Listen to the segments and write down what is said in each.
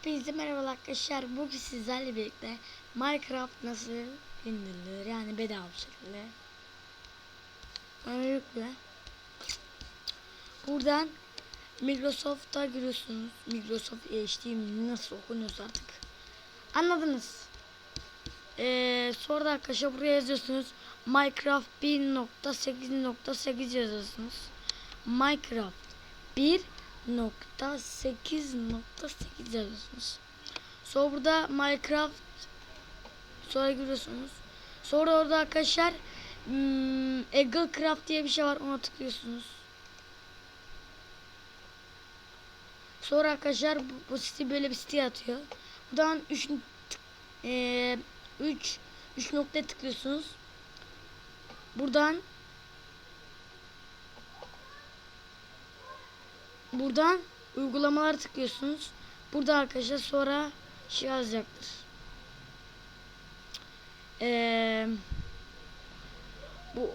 Hepinize merhaba arkadaşlar. Bugün sizlerle birlikte Minecraft nasıl indirilir yani bedava bir şekilde. Öncelikle buradan Microsoft'a giriyorsunuz. Microsoft HD nasıl okunuyorsa artık. Anladınız. Ee, sonra da arkadaşlar buraya yazıyorsunuz. Minecraft 1.8.8 yazıyorsunuz. Minecraft 1 nokta 8 nokta 8 yazıyorsunuz. Sonra burada Minecraft sonra giriyorsunuz. Sonra orada arkadaşlar hmm, Eagle Craft diye bir şey var ona tıklıyorsunuz. Sonra arkadaşlar bu, bu site böyle bir site atıyor. Buradan 3 3 3 noktaya tıklıyorsunuz. Buradan Buradan uygulamalara tıklıyorsunuz. Burada arkadaşlar sonra şey yazacaktır. Ee, bu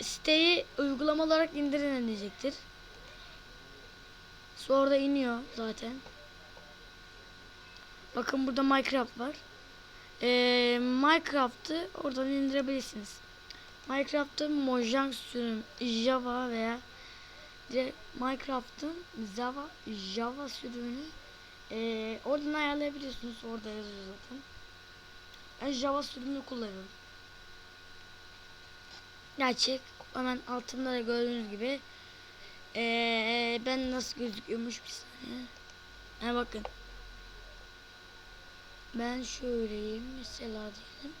siteyi uygulama olarak indirin diyecektir. Sonra da iniyor zaten. Bakın burada Minecraft var. Ee, Minecraft'ı oradan indirebilirsiniz. Minecraft'ı Mojang sürüm Java veya Minecraft'ın Java Java sürümünü eee oradan ayarlayabiliyorsunuz. Orada yazıyor zaten. Ben Java sürümünü kullanıyorum. Gerçek. Hemen altında da gördüğünüz gibi eee ben nasıl gözüküyormuş bir saniye. Ha bakın. Ben şöyleyim mesela diyelim.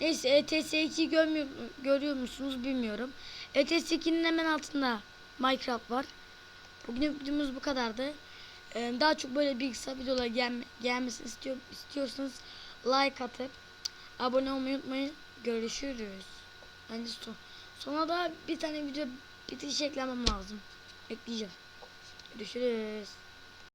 Neyse E ETS2 görmüyor, görüyor musunuz bilmiyorum. E ETS2'nin hemen altında Minecraft var. Bugün videomuz bu kadardı. Ee, daha çok böyle bilgisayar videolar gelme, gelmesini istiyor, istiyorsanız like atıp abone olmayı unutmayın. Görüşürüz. Bence son. Sonra da bir tane video bitiş eklemem lazım. Ekleyeceğim. Görüşürüz.